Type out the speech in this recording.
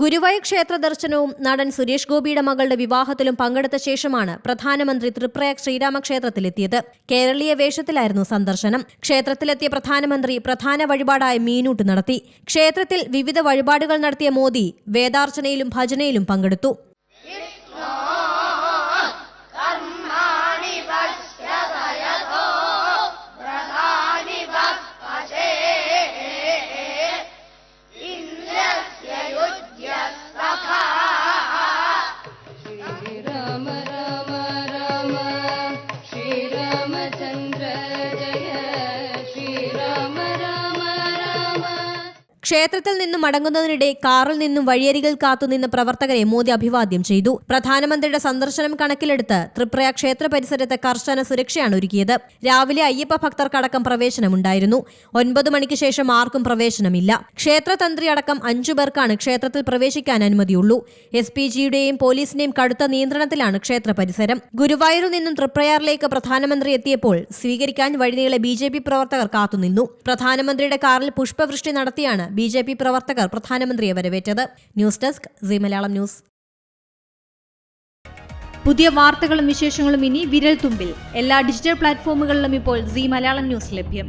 ഗുരുവായൂർ ക്ഷേത്ര ദർശനവും നടൻ സുരേഷ് ഗോപിയുടെ മകളുടെ വിവാഹത്തിലും പങ്കെടുത്ത ശേഷമാണ് പ്രധാനമന്ത്രി തൃപ്രയാഗ് ശ്രീരാമക്ഷേത്രത്തിലെത്തിയത്. കേരളീയ വേഷത്തിലായിരുന്നു സന്ദർശനം. ക്ഷേത്രത്തിലെത്തിയ പ്രധാനമന്ത്രി പ്രധാന വഴിപാടായ മീനൂട്ട് നടത്തി. ക്ഷേത്രത്തിൽ വിവിധ വഴിപാടുകൾ നടത്തിയ മോദി വേദാർച്ചനയിലും ഭജനയിലും പങ്കെടുത്തു. ക്ഷേത്രത്തിൽ നിന്നും മടങ്ങുന്നതിനിടെ കാറിൽ നിന്നും വഴിയരികിൽ കാത്തുനിന്ന പ്രവർത്തകരെ മോദി അഭിവാദ്യം ചെയ്തു. പ്രധാനമന്ത്രിയുടെ സന്ദർശനം കണക്കിലെടുത്ത് ത്രിപുര ക്ഷേത്ര പരിസരത്ത് കർശന സുരക്ഷയാണ് ഒരുക്കിയത്. രാവിലെ അയ്യപ്പ ഭക്തർക്കടക്കം പ്രവേശനമുണ്ടായിരുന്നു. ഒൻപത് മണിക്ക് ശേഷം ആർക്കും പ്രവേശനമില്ല. ക്ഷേത്രതന്ത്രി അടക്കം അഞ്ചു പേർക്കാണ് ക്ഷേത്രത്തിൽ പ്രവേശിക്കാൻ അനുമതിയുള്ളൂ. എസ് പി ജിയുടെയും പോലീസിന്റെയും കടുത്ത നിയന്ത്രണത്തിലാണ് ക്ഷേത്ര പരിസരം. ഗുരുവായൂരിൽ നിന്നും തൃപ്രയാറിലേക്ക് പ്രധാനമന്ത്രി എത്തിയപ്പോൾ സ്വീകരിക്കാൻ വഴിനീളെ ബി ജെ പി പ്രവർത്തകർ കാത്തുനിന്നു. പ്രധാനമന്ത്രിയുടെ കാറിൽ പുഷ്പവൃഷ്ടി നടത്തിയാണ് ബി ജെ പി പ്രവർത്തകർ പ്രധാനമന്ത്രിയെ വരവേറ്റത് news desk C Malayalam news. പുതിയ വാർത്തകളും വിശേഷങ്ങളും ഇനി വിരൽ തുമ്പിൽ എല്ലാ ഡിജിറ്റൽ പ്ലാറ്റ്ഫോമുകളിലും ഇപ്പോൾ സി മലയാളം ന്യൂസ് ലഭ്യം.